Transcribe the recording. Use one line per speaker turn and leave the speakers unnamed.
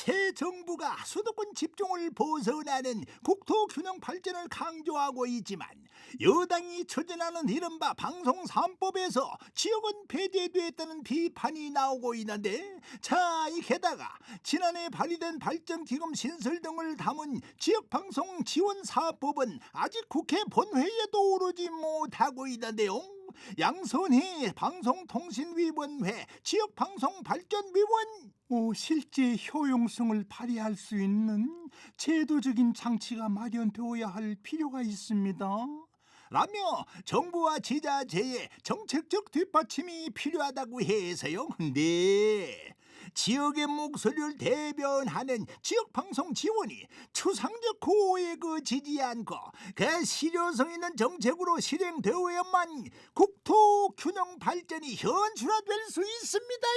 새 정부가 수도권 집중을 벗어나는 국토 균형 발전을 강조하고 있지만 여당이 추진하는 이른바 방송 3법에서 지역은 폐지됐다는 비판이 나오고 있는데 자, 이 게다가 지난해 발의된 발전기금 신설 등을 담은 지역방송 지원 사업법은 아직 국회 본회의에도 오르지 못하고 있는데요. 양선희 방송통신위원회 지역방송발전위원 어, 실제 효용성을 발휘할 수 있는 제도적인 장치가 마련되어야 할 필요가 있습니다. 라며 정부와 지자체의 정책적 뒷받침이 필요하다고 해서요. 네. 지역의 목소리를 대변하는 지역 방송 지원이 추상적 구호에 그 지지 않고 그 실효성 있는 정책으로 실행되어야만 국토 균형 발전이 현실화될 수 있습니다.